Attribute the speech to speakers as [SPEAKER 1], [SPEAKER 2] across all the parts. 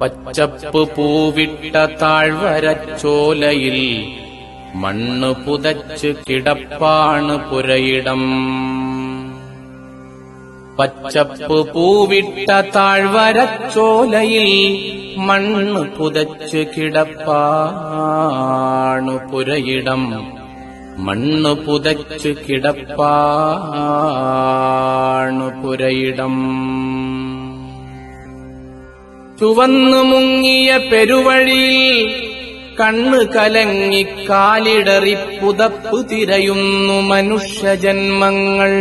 [SPEAKER 1] പച്ചപ്പ് പൂവിട്ട താഴ്വരച്ചോലയിൽ മണ്ണ് പുതച്ച് കിടപ്പാണ് പുരയിടം. പച്ചപ്പ് പൂവിട്ട താഴ്വരച്ചോലയിൽ മണ്ണ് പുതച്ച് കിടപ്പാണു പുരയിടം. മണ്ണ് പുതച്ച് കിടപ്പാണു പുരയിടം. ചുവന്നു മുങ്ങിയ പെരുവഴിയിൽ കണ്ണ് കലങ്ങി കാലിടറി പുതപ്പ് തിരയുന്നു മനുഷ്യജന്മങ്ങൾ.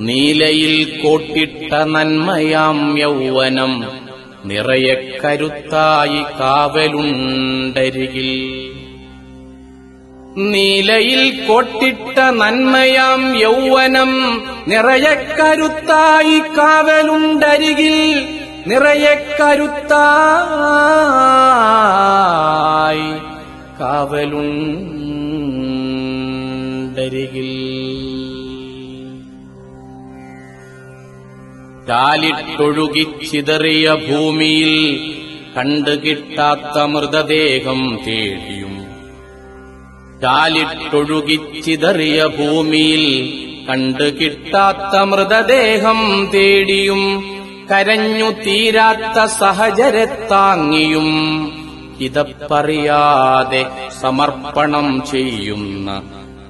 [SPEAKER 1] നീലയിൽ കോട്ടിട്ട നന്മയാം യൗവനം നിറയെ കരുത്തായി കാവലുണ്ടരികിൽ. നീലയിൽ കോട്ടിട്ട നന്മയാം യൗവനം നിറയെ കരുത്തായി കാവലുണ്ടരികിൽ. നിറയെ കരുത്തായി കാവലുണ്ടരികിൽ. ചാലിട്ടൊഴുകിച്ചിതറിയ ഭൂമിയിൽ കണ്ടുകിട്ടാത്ത മൃതദേഹം തേടിയും. ചാലിട്ടൊഴുകിച്ചിതറിയ ഭൂമിയിൽ കണ്ടുകിട്ടാത്ത മൃതദേഹം തേടിയും. കരഞ്ഞു തീരാത്ത സഹചരത്താങ്ങിയും ഇതപ്പറിയാതെ സമർപ്പണം ചെയ്യുന്ന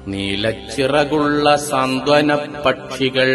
[SPEAKER 1] നീലച്ചിറകുള്ള സാന്ത്വന പക്ഷികൾ